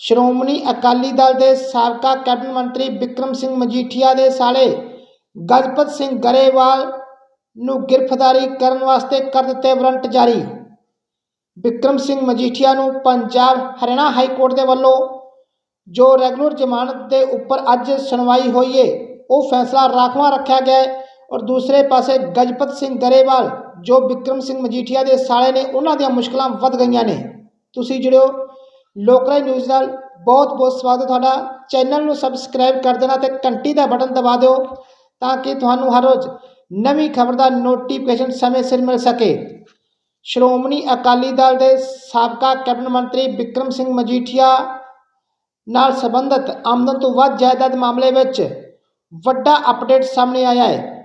ਸ਼੍ਰੋਮਣੀ ਅਕਾਲੀ ਦਲ ਦੇ ਸਾਬਕਾ ਕੈਬਨਿਟ ਮੰਤਰੀ ਬਿਕਰਮ ਸਿੰਘ ਮਜੀਠੀਆ ਦੇ ਸਾਲੇ ਗਜਪਤ ਸਿੰਘ ਗਰੇਵਾਲ ਨੂੰ ਗ੍ਰਿਫਤਾਰੀ ਕਰਨ ਵਾਸਤੇ ਕਰ ਦਿੱਤੇ ਵਾਰੰਟ ਜਾਰੀ। ਬਿਕਰਮ ਸਿੰਘ ਮਜੀਠੀਆ ਨੂੰ ਪੰਜਾਬ ਹਰਿਆਣਾ ਹਾਈ ਕੋਰਟ ਦੇ ਵੱਲੋਂ ਜੋ ਰੈਗੂਲਰ ਜ਼ਮਾਨਤ ਦੇ ਉੱਪਰ ਅੱਜ ਸੁਣਵਾਈ ਹੋਈ ਏ, ਉਹ ਫੈਸਲਾ ਰਾਖਵਾਂ ਰੱਖਿਆ ਗਿਆ ਹੈ ਔਰ ਦੂਸਰੇ ਪਾਸੇ ਗਜਪਤ ਸਿੰਘ ਗਰੇਵਾਲ ਜੋ ਬਿਕਰਮ ਸਿੰਘ ਮਜੀਠੀਆ ਦੇ ਸਾਲੇ ਨੇ, ਉਹਨਾਂ ਦੀਆਂ ਮੁਸ਼ਕਲਾਂ ਵੱਧ ਗਈਆਂ ਨੇ। ਤੁਸੀਂ ਜੁੜਿਓ ਲੋਕਰਾਈ ਨਿਊਜ਼ ਨਾਲ ਬਹੁਤ ਬਹੁਤ ਸਵਾਗਤ ਤੁਹਾਡਾ। ਚੈਨਲ ਨੂੰ ਸਬਸਕ੍ਰਾਈਬ ਕਰ ਦੇਣਾ ਤੇ ਘੰਟੀ ਦਾ ਬਟਨ ਦਬਾ ਦਿਓ ਤਾਂ ਕਿ ਤੁਹਾਨੂੰ ਹਰ ਰੋਜ਼ ਨਵੀਂ ਖਬਰ ਦਾ ਨੋਟੀਫਿਕੇਸ਼ਨ ਸਮੇਂ ਸਿਰ ਮਿਲ ਸਕੇ। ਸ਼੍ਰੋਮਣੀ ਅਕਾਲੀ ਦਲ ਦੇ ਸਾਬਕਾ ਕੈਬਨਿਟ ਮੰਤਰੀ ਬਿਕਰਮ ਸਿੰਘ ਮਜੀਠੀਆ ਨਾਲ ਸੰਬੰਧਿਤ ਆਮਦਨ ਤੋਂ ਵੱਧ ਜਾਇਦਾਦ ਮਾਮਲੇ ਵਿੱਚ ਵੱਡਾ ਅਪਡੇਟ ਸਾਹਮਣੇ ਆਇਆ ਹੈ,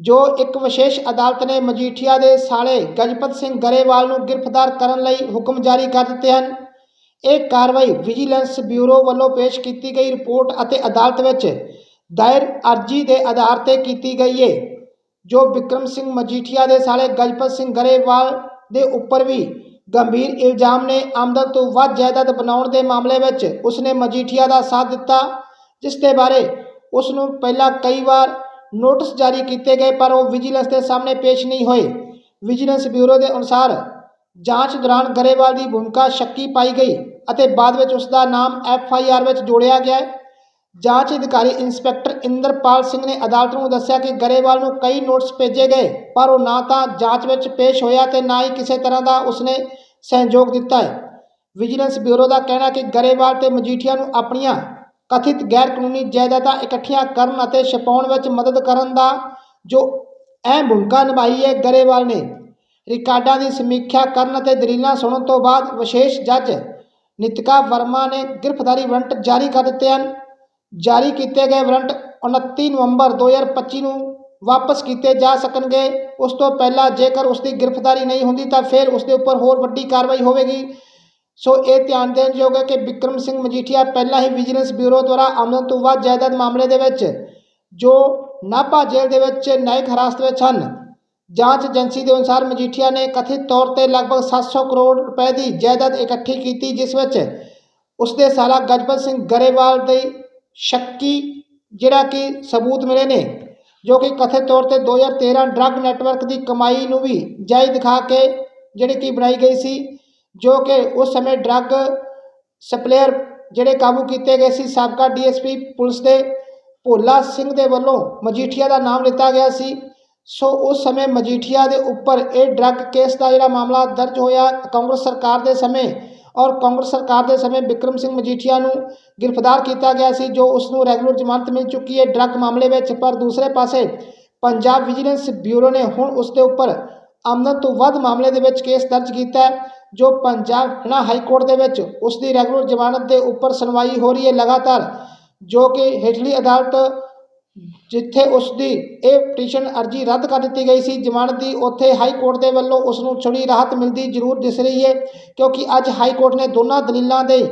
ਜੋ ਇੱਕ ਵਿਸ਼ੇਸ਼ ਅਦਾਲਤ ਨੇ ਮਜੀਠੀਆ ਦੇ ਸਾਲੇ ਗਜਪਤ ਸਿੰਘ ਗਰੇਵਾਲ ਨੂੰ ਗ੍ਰਿਫਤਾਰ ਕਰਨ ਲਈ ਹੁਕਮ ਜਾਰੀ ਕਰ ਦਿੱਤੇ ਹਨ। ਇਹ ਕਾਰਵਾਈ ਵਿਜੀਲੈਂਸ ਬਿਊਰੋ ਵੱਲੋਂ ਪੇਸ਼ ਕੀਤੀ ਗਈ ਰਿਪੋਰਟ ਅਤੇ ਅਦਾਲਤ ਵਿੱਚ ਦਾਇਰ ਅਰਜੀ ਦੇ ਆਧਾਰ ਤੇ ਕੀਤੀ ਗਈ ਹੈ ਜੋ ਬਿਕਰਮ ਸਿੰਘ ਮਜੀਠੀਆ ਦੇ ਸਾਲੇ ਗਜਪਤ ਸਿੰਘ ਗਰੇਵਾਲ ਦੇ ਉੱਪਰ ਵੀ ਗੰਭੀਰ ਇਲਜ਼ਾਮ ਨੇ ਆਮਦਨ ਤੋਂ ਵੱਧ ਜਾਇਦਾਦ ਬਣਾਉਣ ਦੇ ਮਾਮਲੇ ਵਿੱਚ ਉਸਨੇ ਮਜੀਠੀਆ ਦਾ ਸਾਥ ਦਿੱਤਾ, ਜਿਸ ਦੇ ਬਾਰੇ ਉਸ ਨੂੰ ਪਹਿਲਾਂ ਕਈ ਵਾਰ ਨੋਟਿਸ ਜਾਰੀ ਕੀਤੇ ਗਏ ਪਰ ਉਹ ਵਿਜੀਲੈਂਸ ਦੇ ਸਾਹਮਣੇ ਪੇਸ਼ ਨਹੀਂ ਹੋਏ। ਵਿਜੀਲੈਂਸ ਬਿਊਰੋ ਦੇ ਅਨੁਸਾਰ ਜਾਂਚ ਦੌਰਾਨ ਗਰੇਵਾਲ ਦੀ ਭੂਮਿਕਾ ਸ਼ੱਕੀ ਪਾਈ ਗਈ ਅਤੇ ਬਾਅਦ ਵਿੱਚ ਉਸ ਦਾ ਨਾਮ ਐਫ ਆਈ ਆਰ ਵਿੱਚ ਜੋੜਿਆ ਗਿਆ ਹੈ। ਜਾਂਚ ਅਧਿਕਾਰੀ ਇੰਸਪੈਕਟਰ ਇੰਦਰਪਾਲ ਸਿੰਘ ਨੇ ਅਦਾਲਤ ਨੂੰ ਦੱਸਿਆ ਕਿ ਗਰੇਵਾਲ ਨੂੰ ਕਈ ਨੋਟਿਸ ਭੇਜੇ ਗਏ, ਪਰ ਉਹ ਨਾ ਤਾਂ ਜਾਂਚ ਵਿੱਚ ਪੇਸ਼ ਹੋਇਆ ਤੇ ਨਾ ਹੀ ਕਿਸੇ ਤਰ੍ਹਾਂ ਦਾ ਉਸਨੇ ਸਹਿਯੋਗ ਦਿੱਤਾ ਹੈ ਵਿਜੀਲੈਂਸ ਬਿਊਰੋ ਦਾ ਕਹਿਣਾ ਕਿ ਗਰੇਵਾਲ ਤੇ ਮਜੀਠੀਆ ਨੂੰ ਆਪਣੀਆਂ ਕਥਿਤ ਗੈਰ ਕਾਨੂੰਨੀ ਜਾਇਦਾਦਾਂ ਇਕੱਠੀਆਂ ਕਰਨ ਅਤੇ ਛਪਾਉਣ ਵਿੱਚ ਮਦਦ ਕਰਨ ਦਾ ਜੋ ਅਹਿਮ ਭੂਮਿਕਾ ਨਿਭਾਈ ਹੈ, ਗਰੇਵਾਲ ਨੇ ਰਿਕਾਰਡਾਂ ਦੀ ਸਮੀਖਿਆ ਕਰਨ ਅਤੇ ਦਲੀਲਾਂ ਸੁਣਨ ਤੋਂ ਬਾਅਦ ਵਿਸ਼ੇਸ਼ ਜੱਜ ਨਿਤਿਕਾ ਵਰਮਾ ਨੇ ਗ੍ਰਿਫਤਾਰੀ ਵਾਰੰਟ ਜਾਰੀ ਕਰ ਦਿੱਤੇ ਹਨ। ਜਾਰੀ ਕੀਤੇ ਗਏ ਵਾਰੰਟ 29 ਨਵੰਬਰ 2025 ਨੂੰ ਵਾਪਸ ਕੀਤੇ ਜਾ ਸਕਣਗੇ। ਉਸ ਤੋਂ ਪਹਿਲਾਂ ਜੇਕਰ ਉਸ ਦੀ ਗ੍ਰਿਫਤਾਰੀ ਨਹੀਂ ਹੁੰਦੀ ਤਾਂ ਫਿਰ ਉਸ ਦੇ ਉੱਪਰ ਹੋਰ ਵੱਡੀ ਕਾਰਵਾਈ ਹੋਵੇਗੀ। ਸੋ ਇਹ ਧਿਆਨ ਦੇਣ ਯੋਗ ਹੈ ਕਿ ਬਿਕਰਮ ਸਿੰਘ ਮਜੀਠੀਆ ਪਹਿਲਾਂ ਹੀ ਵਿਜੀਲੈਂਸ ਬਿਊਰੋ ਦੁਆਰਾ ਆਮਦਨ ਤੋਂ ਵੱਧ ਜਾਇਦਾਦ ਮਾਮਲੇ ਦੇ ਵਿੱਚ, ਜੋ ਨਾਭਾ ਜੇਲ੍ਹ ਦੇ ਵਿੱਚ ਨਾਇਕ ਹਿਰਾਸਤ ਵਿੱਚ ਹਨ। ਜਾਂਚ ਏਜੰਸੀ ਦੇ ਅਨੁਸਾਰ ਮਜੀਠੀਆ ਨੇ ਕਥਿਤ ਤੌਰ ਤੇ ਲਗਭਗ 700 ਕਰੋੜ ਰੁਪਏ ਦੀ ਜਾਇਦਾਦ ਇਕੱਠੀ ਕੀਤੀ, ਜਿਸ ਵਿੱਚ ਉਸਦੇ ਸਾਲਾ ਗਜਪਤ ਸਿੰਘ ਗਰੇਵਾਲ ਦੇ ਸ਼ੱਕੀ, ਜਿਹੜਾ ਕਿ ਸਬੂਤ ਮਿਲੇ ਨੇ, ਜੋ ਕਿ ਕਥਿਤ ਤੌਰ ਤੇ 2013 ਡਰੱਗ ਨੈਟਵਰਕ ਦੀ ਕਮਾਈ ਨੂੰ ਵੀ ਜਾਇਜ਼ ਦਿਖਾ ਕੇ ਜਿਹੜੀ ਕਿ ਬਣਾਈ ਗਈ ਸੀ, ਜੋ ਕਿ ਉਸ ਸਮੇਂ ਡਰੱਗ ਸਪਲੇਅਰ ਜਿਹੜੇ ਕਾਬੂ ਕੀਤੇ ਗਏ ਸੀ, ਸਾਬਕਾ ਡੀਐਸਪੀ ਪੁਲਿਸ ਦੇ ਭੋਲਾ ਸਿੰਘ ਦੇ ਵੱਲੋਂ ਮਜੀਠੀਆ ਦਾ ਨਾਮ ਲਿੱਤਾ ਗਿਆ ਸੀ। ਸੋ ਉਸ ਸਮੇਂ ਮਜੀਠੀਆ ਦੇ ਉੱਪਰ ਇਹ ਡਰੱਗ ਕੇਸ ਦਾ ਜਿਹੜਾ ਮਾਮਲਾ ਦਰਜ ਹੋਇਆ, ਕਾਂਗਰਸ ਸਰਕਾਰ ਦੇ ਸਮੇਂ ਔਰ ਕਾਂਗਰਸ ਸਰਕਾਰ ਦੇ ਸਮੇਂ ਬਿਕਰਮ ਸਿੰਘ ਮਜੀਠੀਆ ਨੂੰ ਗ੍ਰਿਫਤਾਰ ਕੀਤਾ ਗਿਆ ਸੀ, ਜੋ ਉਸ ਨੂੰ ਰੈਗੂਲਰ ਜ਼ਮਾਨਤ ਮਿਲ ਚੁੱਕੀ ਹੈ ਡਰੱਗ ਮਾਮਲੇ ਵਿੱਚ। ਪਰ ਦੂਸਰੇ ਪਾਸੇ ਪੰਜਾਬ ਵਿਜੀਲੈਂਸ ਬਿਊਰੋ ਨੇ ਹੁਣ ਉਸ ਦੇ ਉੱਪਰ ਆਮਦਨ ਤੋਂ ਵੱਧ ਮਾਮਲੇ ਦੇ ਵਿੱਚ ਕੇਸ ਦਰਜ ਕੀਤਾ ਹੈ, ਜੋ ਪੰਜਾਬ ਹਨਾ ਹਾਈ ਕੋਰਟ ਦੇ ਵਿੱਚ ਉਸ ਦੀ ਰੈਗੂਲਰ ਜ਼ਮਾਨਤ ਦੇ ਉੱਪਰ ਸੁਣਵਾਈ ਹੋ ਰਹੀ ਹੈ। ਲਗਾਤਾਰ ਜੋ ਕਿ ਹੇਠਲੀ ਅਦਾਲਤ ਜਿੱਥੇ ਉਸ ਦੀ ਇਹ ਪਟੀਸ਼ਨ ਅਰਜੀ ਰੱਦ ਕਰ ਦਿੱਤੀ ਗਈ ਸੀ, ਜ਼ਮਾਨਤ ਦੀ, ਉੱਥੇ ਹਾਈ ਕੋਰਟ ਦੇ ਵੱਲੋਂ ਉਸ ਨੂੰ ਥੋੜ੍ਹੀ ਰਾਹਤ ਮਿਲਦੀ ਜ਼ਰੂਰ ਦਿਸ ਰਹੀ ਹੈ, ਕਿਉਂਕਿ ਅੱਜ ਹਾਈ ਕੋਰਟ ਨੇ ਦੋਨਾਂ ਦਲੀਲਾਂ ਦੇ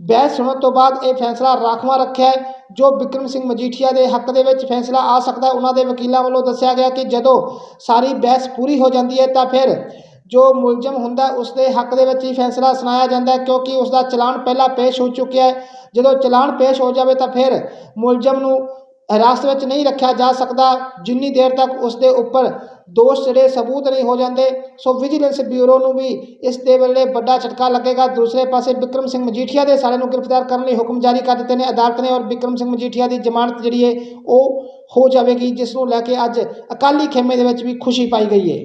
ਬਹਿਸ ਸੁਣਨ ਤੋਂ ਬਾਅਦ ਇਹ ਫੈਸਲਾ ਰਾਖਵਾਂ ਰੱਖਿਆ ਹੈ, ਜੋ ਬਿਕਰਮ ਸਿੰਘ ਮਜੀਠੀਆ ਦੇ ਹੱਕ ਦੇ ਵਿੱਚ ਫੈਸਲਾ ਆ ਸਕਦਾ ਉਹਨਾਂ ਦੇ ਵਕੀਲਾਂ ਵੱਲੋਂ ਦੱਸਿਆ ਗਿਆ ਕਿ ਜਦੋਂ ਸਾਰੀ ਬਹਿਸ ਪੂਰੀ ਹੋ ਜਾਂਦੀ ਹੈ, ਤਾਂ ਫਿਰ ਜੋ ਮੁਲਜ਼ਮ ਹੁੰਦਾ ਉਸ ਦੇ ਹੱਕ ਦੇ ਵਿੱਚ ਹੀ ਫੈਸਲਾ ਸੁਣਾਇਆ ਜਾਂਦਾ ਹੈ, ਕਿਉਂਕਿ ਉਸ ਦਾ ਚਲਾਨ ਪਹਿਲਾਂ ਪੇਸ਼ ਹੋ ਚੁੱਕਿਆ ਹੈ। ਜਦੋਂ ਚਲਾਨ ਪੇਸ਼ ਹੋ ਜਾਵੇ, ਤਾਂ ਫਿਰ ਮੁਲਜ਼ਮ ਨੂੰ ਹਿਰਾਸਤ ਵਿੱਚ ਨਹੀਂ ਰੱਖਿਆ ਜਾ ਸਕਦਾ, ਜਿੰਨੀ ਦੇਰ ਤੱਕ ਉਸ ਦੇ ਉੱਪਰ ਦੋਸ਼ ਜਿਹੜੇ ਸਬੂਤ ਨਹੀਂ ਹੋ ਜਾਂਦੇ, ਸੋ ਵਿਜੀਲੈਂਸ ਬਿਊਰੋ ਨੂੰ ਵੀ ਇਸ ਦੇ ਵੇਲੇ ਵੱਡਾ ਝਟਕਾ ਲੱਗੇਗਾ। ਦੂਸਰੇ ਪਾਸੇ ਬਿਕਰਮ ਸਿੰਘ ਮਜੀਠੀਆ ਦੇ ਸਾਰਿਆਂ ਨੂੰ ਗ੍ਰਿਫਤਾਰ ਕਰਨ ਲਈ ਹੁਕਮ ਜਾਰੀ ਕਰ ਦਿੱਤੇ ਨੇ। ਅਦਾਲਤ ਨੇ ਔਰ ਬਿਕਰਮ ਸਿੰਘ ਮਜੀਠੀਆ ਦੀ ਜ਼ਮਾਨਤ ਜਿਹੜੀ ਹੈ ਉਹ ਹੋ ਜਾਵੇਗੀ, ਜਿਸ ਨੂੰ ਲੈ ਕੇ ਅੱਜ ਅਕਾਲੀ ਖੇਮੇ ਦੇ ਵਿੱਚ ਵੀ ਖੁਸ਼ੀ ਪਾਈ ਗਈ ਹੈ